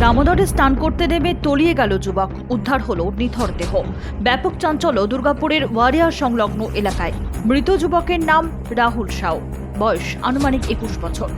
দামোদরে স্নান করতে নেমে তলিয়ে গেল যুবক। উদ্ধার হলো নিথর দেহ। ব্যাপক চাঞ্চল্য দুর্গাপুরের ওয়ারিয়া সংলগ্ন এলাকায়। মৃত যুবকের নাম রাহুল সাউ। বয়স আনুমানিক একুশ বছর।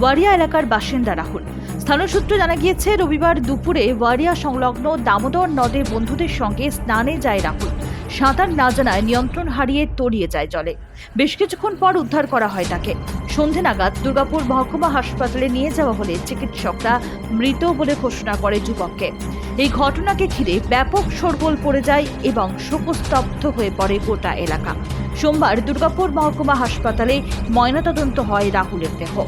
ওয়ারিয়া এলাকার বাসিন্দা রাহুল। স্থানীয় সূত্রে জানা গিয়েছে, রবিবার দুপুরে ওয়ারিয়া সংলগ্ন দামোদর নদে বন্ধুদের সঙ্গে স্নানে যায় রাহুল। সাঁতার না জানায় নিয়ন্ত্রণ হারিয়ে তড়িয়ে যায় জলে। বেশ কিছুক্ষণ পর উদ্ধার করা হয় তাকে। সন্ধে নাগাদ দুর্গাপুর মহকুমা হাসপাতালে নিয়ে যাওয়া হলে চিকিৎসকরা মৃত বলে ঘোষণা করে যুবককে। এই ঘটনাকে ঘিরে ব্যাপক শোরগোল পড়ে যায় এবং শোকস্তব্ধ হয়ে পড়ে গোটা এলাকা। সোমবার দুর্গাপুর মহকুমা হাসপাতালে ময়নাতদন্ত হয় রাহুলের দেহ।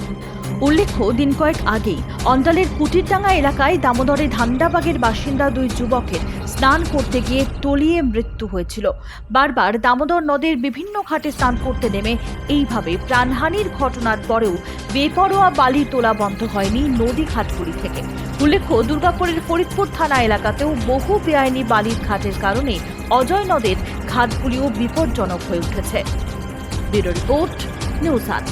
উল্লেখ্য, দিন কয়েক আগেই অন্ডালের কুটিরডাঙ্গা এলাকায় দামোদরে ধান্দাবাগের বাসিন্দা দুই যুবকের স্নান করতে গিয়ে তলিয়ে মৃত্যু হয়েছিল। বারবার দামোদর নদের বিভিন্ন ঘাটে স্নান করতে নেমে এইভাবে প্রাণহানির ঘটনার পরেও বেপরোয়া বালি তোলা বন্ধ হয়নি নদী ঘাটগুলি থেকে। উল্লেখ্য, দুর্গাপুরের ফরিদপুর থানা এলাকাতেও বহু বেআইনি বালির ঘাটের কারণে অজয় নদের ঘাটগুলিও বিপজ্জনক হয়ে উঠেছে। ব্যুরো রিপোর্ট নিউজ আট।